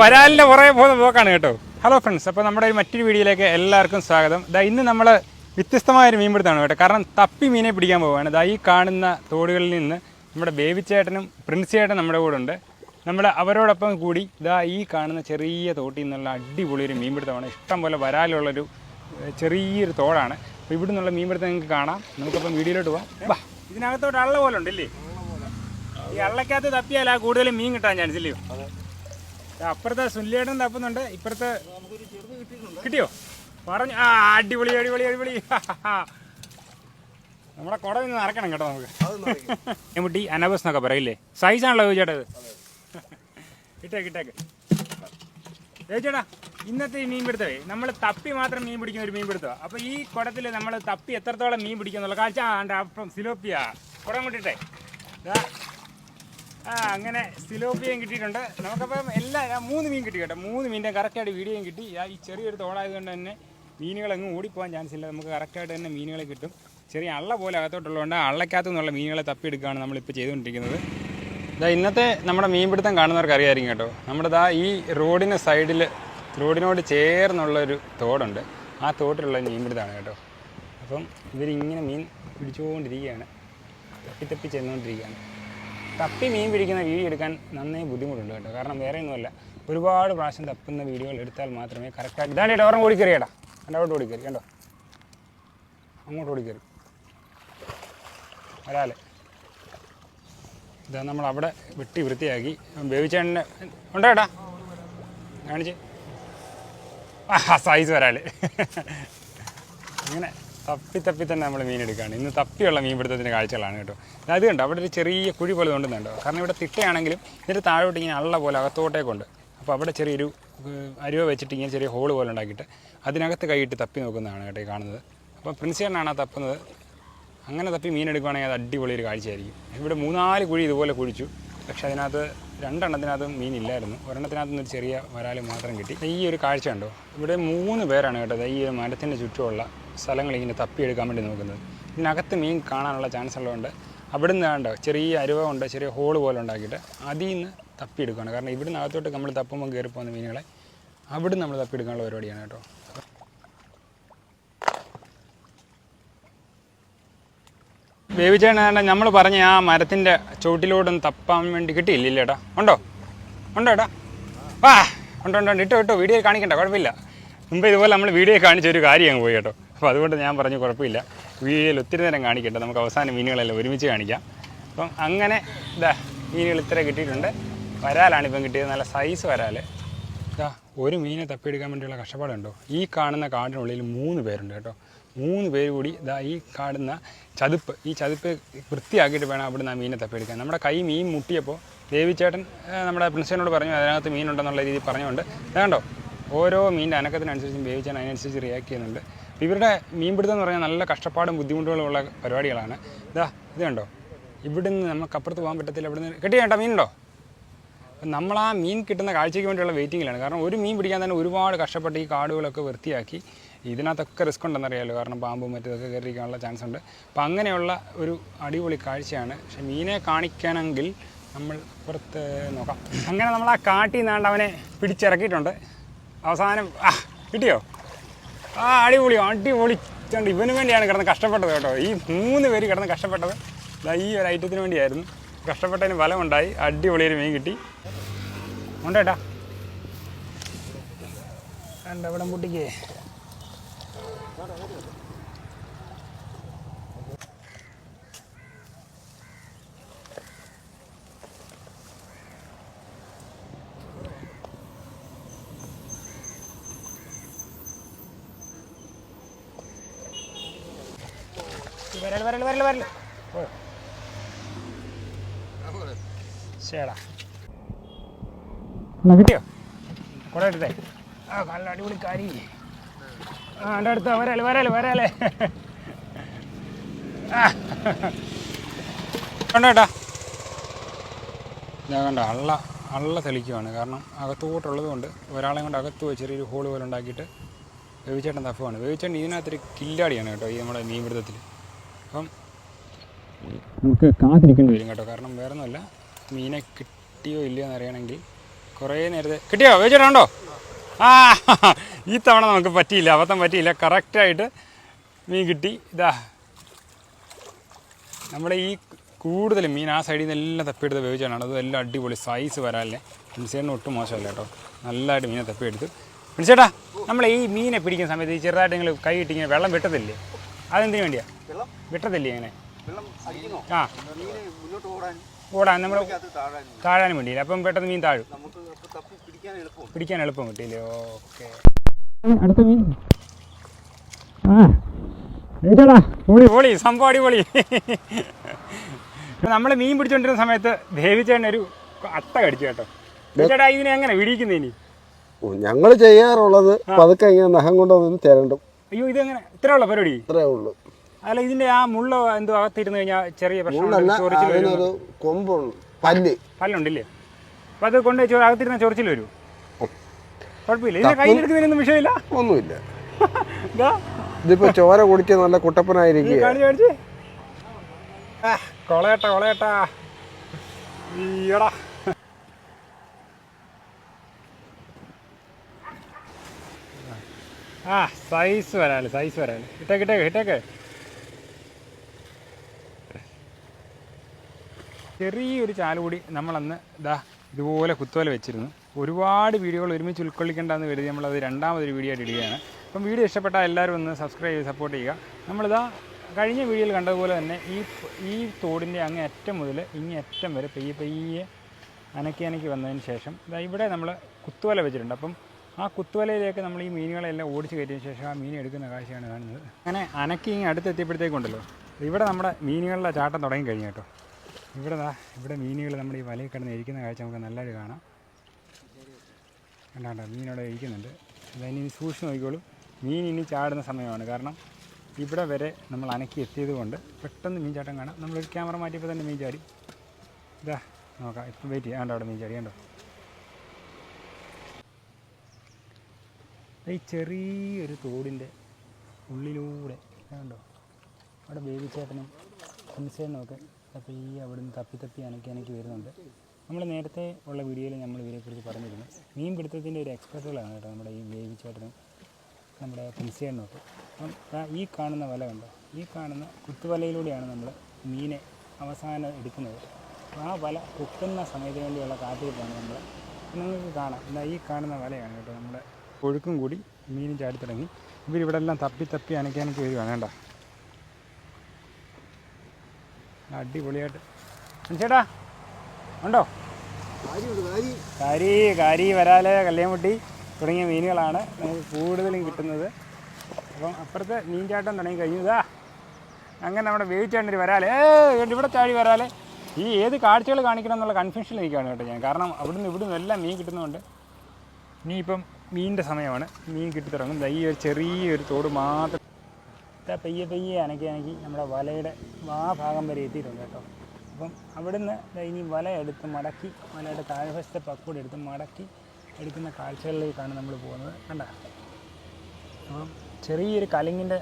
വരാലിന്റെ പുറകെ പോകുന്ന പോക്കാണ് കേട്ടോ. ഹലോ ഫ്രണ്ട്സ് അപ്പോൾ നമ്മുടെ ഒരു മറ്റൊരു വീഡിയോയിലേക്ക് എല്ലാവർക്കും സ്വാഗതം. ദാ ഇന്ന് നമ്മൾ വ്യത്യസ്തമായൊരു മീൻ പിടുത്തമാണ് കേട്ടോ. കാരണം തപ്പി മീനെ പിടിക്കാൻ പോവുകയാണ് ദാ ഈ കാണുന്ന തോടുകളിൽ നിന്ന് നമ്മുടെ ബേബിച്ചേട്ടനും പ്രിൻസ് ചേട്ടനും നമ്മുടെ കൂടെ ഉണ്ട്. നമ്മൾ അവരോടൊപ്പം കൂടി ഇതാ ഈ കാണുന്ന ചെറിയ തോട്ടിൽ നിന്നുള്ള അടിപൊളി ഒരു മീൻ പിടുത്തമാണ് ഇഷ്ടം പോലെ വരാലുള്ളൊരു ചെറിയൊരു തോടാണ്. അപ്പോൾ ഇവിടെ നിന്നുള്ള മീൻ പിടുത്തം നിങ്ങൾക്ക് കാണാം. നമുക്കപ്പം വീഡിയോയിലോട്ട് പോവാം. വാ ഇതിനകത്തോട്ട് അള്ള പോലെ ഉണ്ടല്ലേ? ഈ അള്ളക്കകത്ത് തപ്പിയാലാ കൂടുതലും മീൻ കിട്ടാൻ ചാൻസ് ഇല്ലയോ? അപ്പുറത്തെ സുനിലേട്ടൻ തപ്പുന്നുണ്ട്. ഇപ്പുറത്തെ കിട്ടിയോ? പറഞ്ഞു ആ അടിപൊളി അടിപൊളി അടിപൊളി. നമ്മുടെ കുട നിന്ന് നടക്കണം കേട്ടോ നമുക്ക്. മുട്ടി അനബസ് എന്നൊക്കെ പറയില്ലേ? സൈസാണല്ലോ ചേട്ടാ ഇത്. കിട്ടേക്ക് ഏ ചേട്ടാ ഇന്നത്തെ ഈ മീൻ പിടുത്തമേ നമ്മൾ തപ്പി മാത്രം മീൻ പിടിക്കുന്ന ഒരു മീൻ പിടുത്തമാണ് അപ്പോൾ ഈ കുടത്തിൽ നമ്മൾ തപ്പി എത്രത്തോളം മീൻ പിടിക്കുന്നുള്ള കാഴ്ച ആണ്ട് അപ്പം സിലോപ്പിയ. കുടം കൊണ്ടിട്ടേ. ആ അങ്ങനെ സിലോപ്പിയും കിട്ടിയിട്ടുണ്ട്. നമുക്കപ്പം എല്ലാ മൂന്ന് മീൻ കിട്ടി കേട്ടോ. മൂന്ന് മീനിന്റെ കറക്റ്റായിട്ട് വീഡിയോയും കിട്ടി. ഈ ചെറിയൊരു തോടായതുകൊണ്ട് തന്നെ മീനുകളെങ്ങും ഓടിപ്പോകാൻ ചാൻസ് ഇല്ല. നമുക്ക് കറക്റ്റായിട്ട് തന്നെ മീനുകളെ കിട്ടും. ചെറിയ അള്ള പോലെ അകത്തോട്ടുള്ളതുകൊണ്ട് അള്ളക്കകത്തു നിന്നുള്ള മീനുകളെ തപ്പിയെടുക്കുകയാണ് നമ്മളിപ്പോൾ ചെയ്തുകൊണ്ടിരിക്കുന്നത്. ഇതാ ഇന്നത്തെ നമ്മുടെ മീൻപിടുത്തം കാണുന്നവർക്ക് അറിയായിരിക്കും കേട്ടോ. നമ്മുടെ ദാ ഈ റോഡിന് സൈഡിൽ റോഡിനോട് ചേർന്നുള്ളൊരു തോടുണ്ട്. ആ തോട്ടിലുള്ള മീൻപിടുത്തമാണ് കേട്ടോ. അപ്പം ഇവരിങ്ങനെ മീൻ പിടിച്ചുകൊണ്ടിരിക്കുകയാണ്. തപ്പി തപ്പി ചെന്നുകൊണ്ടിരിക്കുകയാണ്. തപ്പി മീൻ പിടിക്കുന്ന വീഡിയോ എടുക്കാൻ നന്നേ ബുദ്ധിമുട്ടുണ്ട് കേട്ടോ. കാരണം വേറെ ഒന്നുമല്ല. ഒരുപാട് പ്രാവശ്യം തപ്പുന്ന വീഡിയോകൾ എടുത്താൽ മാത്രമേ കറക്റ്റായിട്ട് ഇതാണ് ഓർമ്മ ഓടിക്കറിയാടാ. എന്റെ അവിടെ ഓടിക്കറി കണ്ടോ? അങ്ങോട്ട് ഓടിക്കറി. ഒരാൾ ഇതാ നമ്മൾ അവിടെ വെട്ടി വൃത്തിയാക്കി. വേവിച്ചേണ്ണ ഉണ്ടോ ഏട്ടാ? കാണിച്ച്. ആ സൈസ് വരാൽ അങ്ങനെ തപ്പി തപ്പി തന്നെ നമ്മൾ മീൻ എടുക്കുകയാണ് ഇന്ന് തപ്പിയുള്ള മീൻ പിടുത്തത്തിന്റെ കാഴ്ചകളാണ് കേട്ടോ. അത് കണ്ടോ? അവിടെ ഒരു ചെറിയ കുഴി പോലെ തോണ്ടുന്നുണ്ടോ കാരണം ഇവിടെ തിട്ടയാണെങ്കിലും ഇതിന്റെ താഴോട്ട് ഇങ്ങനെ അള്ള പോലെ അകത്തോട്ടേക്കുണ്ട് അപ്പോൾ അവിടെ ചെറിയൊരു അരുവ വെച്ചിട്ട് ഇങ്ങനെ ചെറിയ ഹോൾ പോലെ ഉണ്ടാക്കിയിട്ട് അതിനകത്ത് കൈയിട്ട് തപ്പി നോക്കുന്നതാണ് കേട്ടോ കാണുന്നത്. അപ്പോൾ പ്രിൻസിയറിനാണ് ആ തപ്പുന്നത്. അങ്ങനെ തപ്പി മീൻ എടുക്കുകയാണെങ്കിൽ അത് അടിപൊളി ഒരു കാഴ്ചയായിരിക്കും. ഇവിടെ മൂന്നാൽ കുഴി ഇതുപോലെ കുഴിച്ചു. പക്ഷേ അതിനകത്ത് രണ്ടെണ്ണത്തിനകത്ത് മീനില്ലായിരുന്നു ഒരെണ്ണത്തിനകത്ത് നിന്ന് ഒരു ചെറിയ വരാൽ മാത്രം കിട്ടി. ഈ ഒരു കാഴ്ച ഉണ്ടോ ഇവിടെ മൂന്ന് പേരാണ് കേട്ടത് ഈ മരത്തിന്റെ ചുറ്റുമുള്ള സ്ഥലങ്ങൾ ഇങ്ങനെ തപ്പിയെടുക്കാൻ വേണ്ടി നോക്കുന്നത്. ഇതിനകത്ത് മീൻ കാണാനുള്ള ചാൻസ് ഉള്ളതുകൊണ്ട് അവിടെ നിന്ന് ചെറിയ അരുവ ഉണ്ട് ചെറിയ ഹോൾ പോലെ ഉണ്ടാക്കിയിട്ട് അതിൽ നിന്ന് തപ്പിയെടുക്കുകയാണ്. കാരണം ഇവിടുന്ന് അകത്തോട്ട് നമ്മൾ തപ്പുമ്പോൾ കയറി പോകുന്ന മീനുകളെ അവിടെ നമ്മൾ തപ്പിയെടുക്കാനുള്ള പരിപാടിയാണ് കേട്ടോ. വേവിച്ചേട്ടാ നമ്മൾ പറഞ്ഞ ആ മരത്തിന്റെ ചുവട്ടിലോടൊന്ന് തപ്പാൻ വേണ്ടി കിട്ടിയില്ല ഏട്ടാ? ഉണ്ടോ? ഉണ്ടോ ഏട്ടാ? വാ ഉണ്ടോ ഉണ്ടോ? ഇട്ടോ ഇട്ടോ വീഡിയോ കാണിക്കണ്ട കുഴപ്പമില്ല. മുമ്പ് ഇതുപോലെ നമ്മൾ വീഡിയോ കാണിച്ച ഒരു കാര്യം അങ്ങ് പോയി കേട്ടോ. അപ്പോൾ അതുകൊണ്ട് ഞാൻ പറഞ്ഞു കുഴപ്പമില്ല. വീഡിയോയിൽ ഒത്തിരി നേരം കാണിക്കട്ടെ നമുക്ക് അവസാനം മീനുകളെല്ലാം ഒരുമിച്ച് കാണിക്കാം. അപ്പം അങ്ങനെ ഇതാ മീനുകൾ ഇത്ര കിട്ടിയിട്ടുണ്ട്. വരാലാണ് ഇപ്പം കിട്ടിയത്. നല്ല സൈസ് വരാൽ ഇതാ ഒരു മീനെ തപ്പിയെടുക്കാൻ വേണ്ടിയുള്ള കഷ്ടപ്പാടുണ്ടോ? ഈ കാണുന്ന കാടിനുള്ളിൽ മൂന്ന് പേരുണ്ട് കേട്ടോ. മൂന്ന് പേര് കൂടി ഇതാ ഈ കാണുന്ന ചതുപ്പ് ഈ ചതുപ്പ് വൃത്തിയാക്കിയിട്ട് വേണം അവിടുന്ന് ആ മീനെ തപ്പിയെടുക്കാൻ. നമ്മുടെ കൈ മീൻ മുട്ടിയപ്പോൾ ദേവിച്ചേട്ടൻ നമ്മുടെ പ്രിൻസിനോട് പറഞ്ഞു അതിനകത്ത് മീനുണ്ടെന്നുള്ള രീതിയിൽ പറഞ്ഞുകൊണ്ട്. ഇതാണ്ടോ? ഓരോ മീനിന്റെ അനക്കത്തിനനുസരിച്ചും ദേവിച്ചേട്ടൻ അതിനനുസരിച്ച് റിയാക്ട് ചെയ്യുന്നുണ്ട്. ഇവരുടെ മീൻപിടുത്തം എന്ന് പറഞ്ഞാൽ നല്ല കഷ്ടപ്പാടും ബുദ്ധിമുട്ടുകളും ഉള്ള പരിപാടികളാണ്. ഇതാ ഇത് കണ്ടോ? ഇവിടുന്ന് നമുക്ക് അപ്പുറത്ത് പോകാൻ പറ്റത്തില്ല ഇവിടുന്ന് കിട്ടിയ കേട്ടോ മീനുണ്ടോ? നമ്മൾ ആ മീൻ കിട്ടുന്ന കാഴ്ചയ്ക്ക് വേണ്ടിയുള്ള വെയിറ്റിങ്ങിലാണ്. കാരണം ഒരു മീൻ പിടിക്കാൻ തന്നെ ഒരുപാട് കഷ്ടപ്പെട്ട് ഈ കാടുകളൊക്കെ വൃത്തിയാക്കി ഇതിനകത്തൊക്കെ റിസ്ക് ഉണ്ടെന്നറിയാലോ. കാരണം പാമ്പും മറ്റതൊക്കെ കയറിയിരിക്കാനുള്ള ചാൻസ് ഉണ്ട്. അപ്പം അങ്ങനെയുള്ള ഒരു അടിപൊളി കാഴ്ചയാണ്. പക്ഷെ മീനെ കാണിക്കണമെങ്കിൽ നമ്മൾ പുറത്ത് നോക്കാം. അങ്ങനെ നമ്മൾ ആ കാട്ടിൽ നിന്നാണ്ട് അവനെ പിടിച്ചിറക്കിയിട്ടുണ്ട്. അവസാനം ആ കിട്ടിയോ? ആ അടിപൊളി അടിപൊളി. ചണ്ട് ഇവന് വേണ്ടിയാണ് കിടന്ന് കഷ്ടപ്പെട്ടത് കേട്ടോ. ഈ മൂന്ന് പേര് കിടന്ന് കഷ്ടപ്പെട്ടത് ഈ ഒരു ഐറ്റത്തിന് വേണ്ടിയായിരുന്നു. കഷ്ടപ്പെട്ടതിന് ഫലമുണ്ടായി. അടിപൊളി ഒരു മീൻ കിട്ടി. ഉണ്ടേട്ടാ കണ്ട ഇവിടെ മുട്ടിക്കേ വരൽ വരൽ വരൽ വരൽ എന്നാ കിട്ടിയോ കൂടെ എടുത്തേ. ആ നല്ല അടിപൊളി കാരി ആ എന്റെ അടുത്ത് വരാൽ വരാൽ വരാലേ. കണ്ടേട്ടാ ഞാൻ കണ്ട? അള്ള അള്ള തെളിക്കുവാണ്. കാരണം അകത്തോട്ടുള്ളത് കൊണ്ട് ഒരാളെ കൊണ്ട് അകത്ത് പോയി ചെറിയൊരു ഹോൾ പോലെ ഉണ്ടാക്കിയിട്ട് വേവിച്ചേട്ടൻ തഫുവാണ്. വേവിച്ചേട്ടൻ ഇതിനകത്തൊരു കില്ലാടിയാണ് കേട്ടോ ഈ നമ്മുടെ മീൻപിടുത്തത്തിൽ അപ്പം നമുക്ക് കാത്തിരിക്കേണ്ടി വരും കേട്ടോ. കാരണം വേറെ ഒന്നുമല്ല മീനെ കിട്ടിയോ ഇല്ലയോ എന്ന് അറിയണമെങ്കിൽ കുറേ നേരത്തെ കിട്ടിയോ? വെച്ചിട്ടുണ്ടോ ആ ഈ തവണ നമുക്ക് പറ്റിയില്ല. അബദ്ധം പറ്റിയില്ല. കറക്റ്റായിട്ട് മീൻ കിട്ടി. ഇതാ. നമ്മുടെ ഈ കൂടുതൽ മീൻ ആ സൈഡിൽ നിന്ന് എല്ലാം തപ്പിയെടുത്ത് വേവിച്ചാണ് അത് എല്ലാം അടിപൊളി സൈസ് വരാല്ലേ മിനിച്ചേട്ടന് ഒട്ടും മോശമല്ല കേട്ടോ. നല്ലതായിട്ട് മീനെ തപ്പിയെടുത്ത്. മിനിച്ചേട്ടാ നമ്മളെ ഈ മീനെ പിടിക്കുന്ന സമയത്ത് ഈ ചെറുതായിട്ട് നിങ്ങൾ കൈ ഇട്ടിങ്ങനെ വെള്ളം വിട്ടതില്ലേ അതെന്തിനു വേണ്ടിയാ? വെള്ളം വിട്ടത്തില്ലേ വെള്ളം അടിക്കണോ ആ. ഓടാൻ നമ്മൾ താഴാനും വേണ്ടിയില്ല? അപ്പം പെട്ടെന്ന് മീൻ താഴും. പിടിക്കാൻ എളുപ്പം കിട്ടിയില്ലേ? ഓക്കെ. അടുത്ത മീൻ. ആ. ഏതാടാ? പൊളി പൊളി സംഭവം അടിപൊളി. നമ്മൾ മീൻ പിടിച്ചോണ്ടിരുന്ന സമയത്ത് ദേവിച്ചേട്ടൻ ഒരു അട്ട കടിച്ചു കേട്ടോ. ചേട്ടാ ഇതിനെ എങ്ങനെ വിടിയിക്കുന്നേ ഇനി? ഞങ്ങൾ ചെയ്യാറുള്ളത് പതുക്കെ ഇങ്ങനെ നഖം കൊണ്ടൊന്നും തിരണ്ടും. അയ്യോ ഇതെങ്ങനെ? ഇത്രേ ഉള്ള പരിപാടി? ഇത്രേ ഉള്ളൂ. അല്ല ഇതിന്റെ ആ മുള്ള എന്തോ അകത്തിരുന്ന് കഴിഞ്ഞാൽ ചെറിയ പ്രശ്നം കൊമ്പുണ്ട് പല്ല്. പല്ലുണ്ടല്ലേ? അപ്പൊ അത് കൊണ്ട് അകത്തിരുന്ന ചൊറിച്ചിൽ വരും. കുഴപ്പമില്ല. ഇതിന്റെ കയ്യിലെടുക്കുന്നതിനൊന്നും വിഷയമില്ല. ഒന്നുമില്ല. ഇതാ ഇതിപ്പോ ചോര കുടിച്ച് നല്ല കുട്ടപ്പനായിരിക്കും. കൊളയട്ടാ കൊളയട്ടാ. ഈയടാ. ആ സൈസ് വരാൽ സൈസ് വരാൽ ഇട്ടേക്ക് ഇട്ടേക്ക് ഇട്ടേക്ക്. ചെറിയൊരു ചാൽ കൂടി നമ്മളന്ന് ഇതാ ഇതുപോലെ കുത്തുവല വെച്ചിരുന്നു. ഒരുപാട് വീഡിയോകൾ ഒരുമിച്ച് ഉൾക്കൊള്ളിക്കേണ്ടെന്ന് കരുതി നമ്മളത് രണ്ടാമതൊരു വീഡിയോ ആയിട്ട് ഇടുകയാണ്. അപ്പം വീഡിയോ ഇഷ്ടപ്പെട്ടാൽ എല്ലാവരും ഒന്ന് സബ്സ്ക്രൈബ് ചെയ്ത് സപ്പോർട്ട് ചെയ്യുക. നമ്മളിതാ കഴിഞ്ഞ വീഡിയോയിൽ കണ്ടതുപോലെ തന്നെ ഈ ഈ തോടിന്റെ അങ്ങേ അറ്റം മുതൽ ഇങ്ങേ അറ്റം വരെ പെയ്യെ പെയ്യെ അനക്കി അനക്കി വന്നതിന് ശേഷം ഇതാ ഇവിടെ നമ്മൾ കുത്തുവല വെച്ചിട്ടുണ്ട്. അപ്പം ആ കുത്തുവലയിലേക്ക് നമ്മൾ ഈ മീനുകളെല്ലാം ഓടിച്ച് കയറ്റിയതിന് ശേഷം ആ മീൻ എടുക്കുന്ന കാഴ്ചയാണ് കാണുന്നത്. അങ്ങനെ അനക്കി ഇങ്ങനെ അടുത്തെത്തിയപ്പോഴത്തേക്കുണ്ടല്ലോ. ഇവിടെ നമ്മുടെ മീനുകളുടെ ചാട്ടം തുടങ്ങി കഴിഞ്ഞു കേട്ടോ. ഇവിടെ ഇവിടെ മീനുകൾ നമ്മുടെ ഈ വലയിൽ കിടന്ന് ഇരിക്കുന്ന കാഴ്ച നമുക്ക് നല്ലൊരു കാണാം. കണ്ടാ മീനവിടെ ഇരിക്കുന്നുണ്ട്. അതിനി സൂക്ഷിച്ച് നോക്കിക്കോളൂ. മീൻ ഇനി ചാടുന്ന സമയമാണ്. കാരണം ഇവിടെ വരെ നമ്മൾ അനക്കി എത്തിയത് കൊണ്ട് പെട്ടെന്ന് മീൻ ചാട്ടം കാണാം. നമ്മളൊരു ക്യാമറ മാറ്റിയപ്പോൾ തന്നെ മീൻ ചാടി. ഇതാ നോക്കാം. ഇപ്പം വെയിറ്റ് ചെയ്യാം. കണ്ടോ അവിടെ മീൻ ചാടി. കണ്ടോ? ഈ ചെറിയൊരു തോടിന്റെ ഉള്ളിലൂടെ കണ്ടോ? അവിടെ ബേബി ചേട്ടനും കുൻസേനും തപ്പി അവിടുന്ന് തപ്പി തപ്പി അനക്കി അനക്കി വരുന്നുണ്ട്. നമ്മൾ നേരത്തെ ഉള്ള വീഡിയോയിൽ നമ്മൾ ഇവരെക്കുറിച്ച് പറഞ്ഞിരുന്നു. മീൻ പിടുത്തത്തിന്റെ ഒരു എക്സ്പെർട്ടുകളാണ് കേട്ടോ നമ്മുടെ ഈ വേവി ചേട്ടനും നമ്മുടെ കുൻസേനും ഒക്കെ അപ്പം ഈ കാണുന്ന വല കണ്ടോ? ഈ കാണുന്ന കുത്തുവലയിലൂടെയാണ് നമ്മൾ മീനെ അവസാനം എടുക്കുന്നത്. അപ്പോൾ ആ വല കുത്തുന്ന സമയത്തിന് വേണ്ടിയുള്ള കാത്തിരിപ്പാണ് നമ്മൾ. നിങ്ങൾക്ക് കാണാം. എന്താ ഈ കാണുന്ന വലയാണ് കേട്ടോ നമ്മുടെ ഒഴുക്കും കൂടി മീനും ചാടി തുടങ്ങി ഇവരിവിടെ എല്ലാം തപ്പി തപ്പി അനക്കാനൊക്കെ വരുവാണ് കേട്ടോ. അടിപൊളിയായിട്ട്. ചേട്ടാ ഉണ്ടോ? കരി കരി വരാൽ കല്യാമുട്ടി തുടങ്ങിയ മീനുകളാണ് കൂടുതലും കിട്ടുന്നത്. അപ്പം അപ്പുറത്തെ മീൻചാട്ടം തുടങ്ങി കഴിഞ്ഞതാ അങ്ങനെ നമ്മുടെ വേവിച്ചാണ്ടൊരു വരാൽ. ഏ ഇവിടെ ചാടി വരാൽ. ഈ ഏത് കാഴ്ചകൾ കാണിക്കണം എന്നുള്ള കൺഫ്യൂഷനിൽ നിൽക്കുകയാണ് കേട്ടോ ഞാൻ. കാരണം അവിടുന്ന് ഇവിടുന്ന് എല്ലാം മീൻ കിട്ടുന്നതുകൊണ്ട് ഇനിയിപ്പം മീനിന്റെ സമയമാണ്. മീൻ കിട്ടി തുടങ്ങും ഈ ഒരു ചെറിയൊരു തോട് മാത്രം ഇതാ പയ്യെ പയ്യെ അനക്കി അനക്കി നമ്മുടെ വലയുടെ ആ ഭാഗം വരെ എത്തിയിട്ടുണ്ട് കേട്ടോ. അപ്പം നിന്ന് ഇനി വല എടുത്ത് മടക്കി വലയുടെ താഴ്വശത്തെ പക്കൂടെ എടുത്ത് മടക്കി എടുക്കുന്ന കാഴ്ചകളിലേക്കാണ് നമ്മൾ പോകുന്നത്. കണ്ട? അപ്പം ചെറിയൊരു കലിങ്ങിന്റെ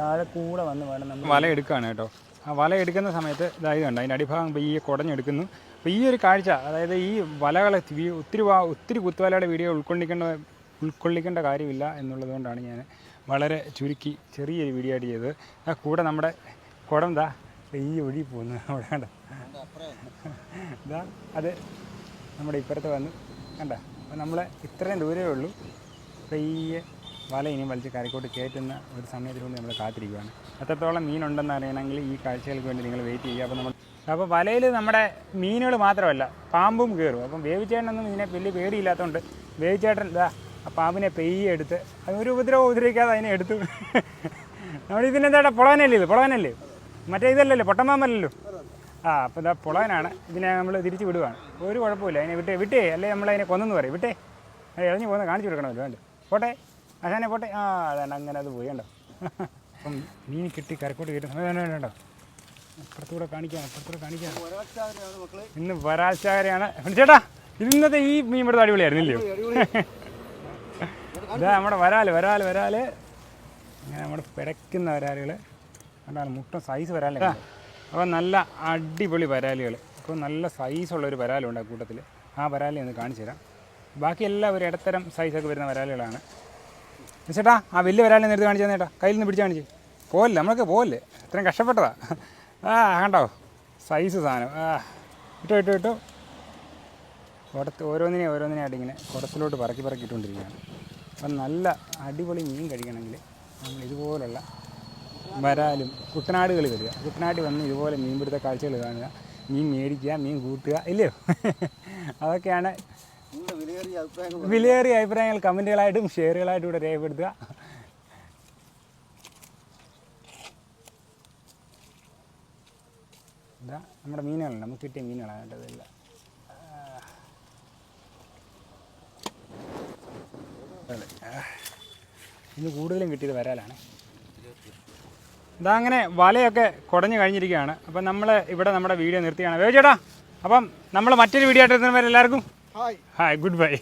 താഴെ കൂടെ വന്ന് വേണം നമ്മൾ വല എടുക്കുകയാണ് കേട്ടോ. ആ വല എടുക്കുന്ന സമയത്ത് ഇതായത് കണ്ട? അതിന്റെ അടിഭാഗം പയ്യെ കുടഞ്ഞെടുക്കുന്നു. അപ്പോൾ ഈ ഒരു കാഴ്ച അതായത് ഈ വലകളെ ഒത്തിരി ഒത്തിരി കുത്തുവലയുടെ വീഡിയോ ഉൾക്കൊള്ളിക്കേണ്ട ഉൾക്കൊള്ളിക്കേണ്ട കാര്യമില്ല എന്നുള്ളത് കൊണ്ടാണ് ഞാൻ വളരെ ചുരുക്കി ചെറിയൊരു വീഡിയോ ആയിട്ട് ചെയ്തത്. ആ കൂടെ നമ്മുടെ കുടം ദാ ഈ ഒഴി പോകുന്നു. അവിടെ കണ്ട? ഇതാ അത് നമ്മുടെ ഇപ്പുറത്ത് വന്ന്. കണ്ട? അപ്പോൾ നമ്മളെ ഇത്രയും ദൂരമേ ഉള്ളൂ. പയ്യെ വല ഇനി വലിച്ച് കരക്കോട്ട് കയറ്റുന്ന ഒരു സമയത്തിലൂടെ നമ്മൾ കാത്തിരിക്കുകയാണ് എത്രത്തോളം മീനുണ്ടെന്ന് അറിയണമെങ്കിൽ ഈ കാഴ്ചകൾക്ക് വേണ്ടി നിങ്ങൾ വെയിറ്റ് ചെയ്യുക. അപ്പോൾ നമ്മൾ അപ്പോൾ വലയിൽ നമ്മുടെ മീനുകൾ മാത്രമല്ല പാമ്പും കയറും അപ്പം വേവിച്ചേട്ടനൊന്നും ഇതിനെ വലിയ പേടിയില്ലാത്തതുകൊണ്ട് വേവിച്ചേട്ടൻ ഇതാ ആ പാമ്പിനെ പെയ്യെടുത്ത് അത് ഒരു ഉപദ്രവം ഉപദ്രവിക്കാതെ അതിനെ എടുത്തു. നമ്മൾ ഇതിനെന്താ പുളവനല്ലേ ഇത്? പുളവനല്ലേ? മറ്റേ ഇതല്ലല്ലോ പൊട്ടമാമല്ലല്ലോ ആ അപ്പോൾ ഇതാ പുളവനാണ്. ഇതിനെ നമ്മൾ തിരിച്ച് വിടുവാണ്. ഒരു കുഴപ്പമില്ല അതിനെ വിട്ടേ വിട്ടേ. അല്ലേ നമ്മളതിനെ കൊന്നെന്ന് പറയും. വിട്ടേ. അത് ഇറങ്ങി പോകുന്ന കാണിച്ചു കൊടുക്കണമല്ലോ വേണ്ട. പോട്ടെ. അശാനെ പോട്ടെ. ആ അതാണ് അങ്ങനെ അത് പോയി കണ്ടോ? അപ്പം മീൻ കിട്ടി കരക്കോട്ട് കിട്ടും വേണ്ട അപ്പുറത്തൂടെ കാണിക്കാം അപ്പുറത്തൂടെ കാണിക്കാം. ഇന്ന് വരാൽശാകരയാണ് ചേട്ടാ ഇന്നത്തെ ഈ മീൻ ഇവിടുത്തെ അടിപൊളിയായിരുന്നില്ലയോ? ഇതാ നമ്മുടെ വരാൽ വരാൽ വരാൽ. ഇങ്ങനെ നമ്മുടെ പിടയ്ക്കുന്ന വരാലുകൾ കണ്ടാണ് മുട്ട സൈസ് വരാലേ അപ്പോൾ നല്ല അടിപൊളി വരാലുകൾ അപ്പോൾ നല്ല സൈസുള്ള ഒരു വരാലുണ്ട് ആ കൂട്ടത്തിൽ ആ വരാലിനെ ഒന്ന് കാണിച്ചു തരാം. ബാക്കി എല്ലാം ഒരു ഇടത്തരം സൈസൊക്കെ വരുന്ന വരാലുകളാണ്. ചേട്ടാ ആ വലിയ വരാലിനെ നേരത്തെ കാണിച്ചു തന്നേട്ടാ. കയ്യിൽ നിന്ന് പിടിച്ച് കാണിച്ച്. പോകല്ലേ നമ്മളൊക്കെ പോകല്ലേ ഇത്രയും കഷ്ടപ്പെട്ടതാ. ആ കണ്ടോ? സൈസ് സാധനം. ആ ഇട്ടോ ഇട്ടോ ഇട്ടോ. കുടത്ത് ഓരോന്നിനെ ഓരോന്നിനെയായിട്ട് ഇങ്ങനെ കുടത്തിലോട്ട് പറക്കി പറക്കി ഇട്ടുകൊണ്ടിരിക്കുകയാണ്. അപ്പം നല്ല അടിപൊളി മീൻ കഴിക്കണമെങ്കിൽ നമ്മൾ ഇതുപോലുള്ള വരാലും കുട്ടനാടുകൾ വരിക. കുട്ടനാട്ടിൽ വന്ന് ഇതുപോലെ മീൻ മീൻപിടുത്ത കാഴ്ചകൾ കാണുക മീൻ മേടിക്കുക മീൻ കൂട്ടുക ഇല്ലയോ അതൊക്കെയാണ് വിലയേറിയ അഭിപ്രായങ്ങൾ കമന്റുകളായിട്ടും ഷെയറുകളായിട്ടും ഇവിടെ രേഖപ്പെടുത്തുക. ഇതാ നമ്മുടെ മീനുകളുണ്ട്. നമുക്ക് കിട്ടിയ മീനുകളാണ് കേട്ടോ ഇതെല്ലാം അതെ. ആ. ഇന്ന് കൂടുതലും കിട്ടിയത് വരാലാണ്. ഇതാ അങ്ങനെ വലയൊക്കെ കുടഞ്ഞു കഴിഞ്ഞിരിക്കുകയാണ്. അപ്പം നമ്മൾ ഇവിടെ നമ്മുടെ വീഡിയോ നിർത്തിയാണ്. വേവ് ചേട്ടാ അപ്പം നമ്മൾ മറ്റൊരു വീഡിയോ ആയിട്ട് എത്തുന്നവരെല്ലാവർക്കും ഹായ്. Hi good bye.